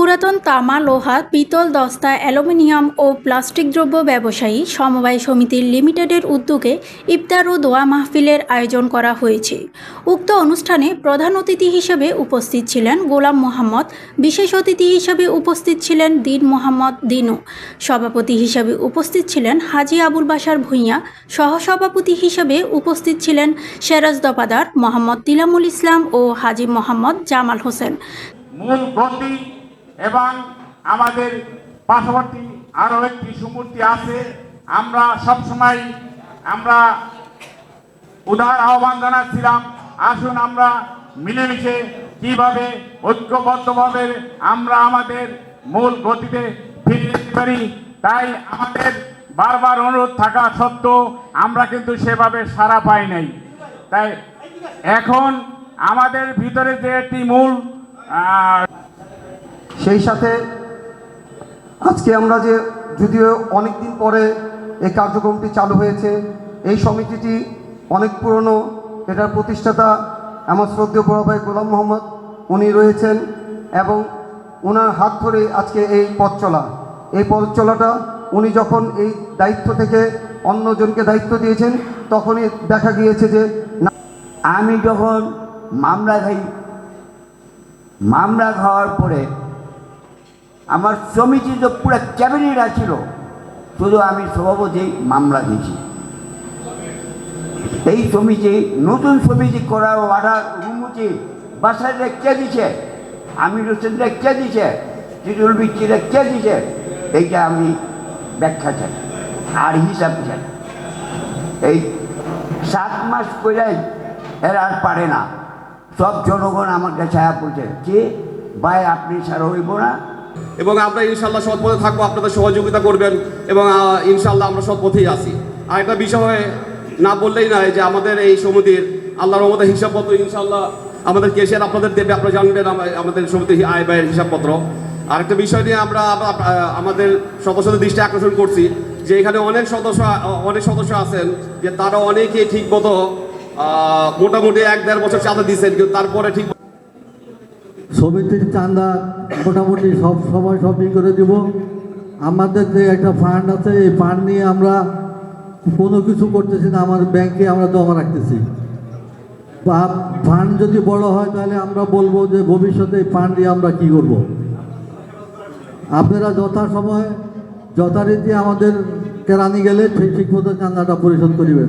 পুরাতন তামা, লোহা, পিতল দস্তা, অ্যালুমিনিয়াম ও প্লাস্টিক দ্রব্য ব্যবসায়ী সমবায় সমিতির লিমিটেডের উদ্যোগে ইফতার ও দোয়া মাহফিলের আয়োজন করা হয়েছে। উক্ত অনুষ্ঠানে প্রধান অতিথি হিসেবে উপস্থিত ছিলেন গোলাম মোহাম্মদ, বিশেষ অতিথি হিসেবে উপস্থিত ছিলেন দিন মোহাম্মদ দিনু। সভাপতি হিসেবে উপস্থিত ছিলেন হাজি আবুল বাসার ভূঁইয়া। সহসভাপতি হিসেবে উপস্থিত ছিলেন সেরাজ দপাদার মোহাম্মদ তিলামুল ইসলাম ও হাজি মোহাম্মদ জামাল হোসেন। মূল এবং আমাদের পার্শ্ববর্তী আরও একটি সুমূর্তি আছে। আমরা সবসময় আমরা উদার আহ্বান জানাচ্ছিলাম, আসুন আমরা মিলেমিশে কীভাবে ঐক্যবদ্ধভাবে আমরা আমাদের মূল গতিতে ফিরে যেতে পারি, তাই আমাদের বারবার অনুরোধ থাকা সত্ত্বেও আমরা কিন্তু সেভাবে সাড়া পাই নাই। তাই এখন আমাদের ভিতরে যে একটি মূল সেই সাথে আজকে আমরা যে, যদিও অনেক দিন পরে এই কার্যক্রমটি চালু হয়েছে, এই সমিতিটি অনেক পুরনো, এটার প্রতিষ্ঠাতা আমার শ্রদ্ধেয় বড় ভাই গোলাম মোহাম্মদ, উনি রয়েছেন এবং ওনার হাত ধরে আজকে এই পথ চলা। এই পথ চলাটা উনি যখন এই দায়িত্ব থেকে অন্যজনকে দায়িত্ব দিয়েছেন, তখনই দেখা গিয়েছে যে আমি যখন মামলা খাই, মামলা খাওয়ার পরে আমার সমিতি তো পুরো ক্যাবিনেট আছিল। শুধু আমি সভাপতি মামলা দিয়েছি। এই সমিতি নতুন সমিতি করার অর্ডার অনুমতি বাসায় কে দিছে? আমির হোসেনরা কে দিছে? টিটুল বিচ্ছিরা কে দিছে? এইটা আমি ব্যাখ্যা চাই আর হিসাব চাই। এই সাত মাস করে এরা আর পারে না। সব জনগণ আমার কাছে আয়া পড়ছে। যে ভাই, আপনি ছাড়া হইব না। এবং আমরা ইনশাল্লাহ সৎ পথে থাকব, আপনাদের সহযোগিতা করবেন এবং ইনশাল্লাহ আমরা সৎ পথেই আছি। আর একটা বিষয় না বললেই নয় যে আমাদের এই সমিতির আল্লাহর রহমতের হিসাবপত্র ইনশাল্লাহ আমাদের কেশিয়ার আপনাদের দেবে, আপনারা জানবেন আমাদের সমিতির আয় ব্যয়ের হিসাবপত্র। আরেকটা বিষয় নিয়ে আমরা আমাদের সদস্যদের দৃষ্টি আকর্ষণ করছি যে এখানে অনেক সদস্য অনেক সদস্য আছেন যে তারা অনেকে ঠিক মতো মোটামুটি এক দেড় বছর চাঁদা দিচ্ছেন কিন্তু তারপরে ঠিক সমিতির চাঁদা মোটামুটি সব সময় সবই করে দিব। আমাদের যে একটা ফান্ড আছে, এই ফান্ড নিয়ে আমরা কোনো কিছু করতেছি না, আমার ব্যাংকে আমরা জমা রাখতেছি। বা ফান্ড যদি বড় হয়, তাহলে আমরা বলব যে ভবিষ্যতে এই ফান্ড দিয়ে আমরা কি করব। আপনারা যথাসময়ে, যথারীতি আমাদের কেরানি গেলে ঠিক ঠিক মতো চাঁদাটা পরিশোধ করিবেন।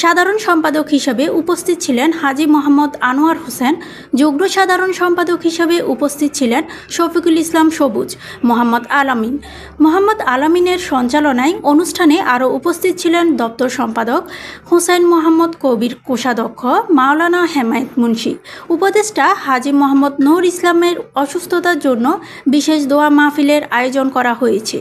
সাধারণ সম্পাদক হিসেবে উপস্থিত ছিলেন হাজি মোহাম্মদ আনোয়ার হোসেন, যুগ্ম সাধারণ সম্পাদক হিসেবে উপস্থিত ছিলেন শফিকুল ইসলাম সবুজ, মোহাম্মদ আলামিন। মোহাম্মদ আলামিনের সঞ্চালনায় অনুষ্ঠানে আরও উপস্থিত ছিলেন দপ্তর সম্পাদক হুসাইন মোহাম্মদ কবির কোষাধ্যক্ষ, মাওলানা হেমায়েত মুন্সি। উপদেষ্টা হাজি মোহাম্মদ নূর ইসলামের অসুস্থতার জন্য বিশেষ দোয়া মাহফিলের আয়োজন করা হয়েছে।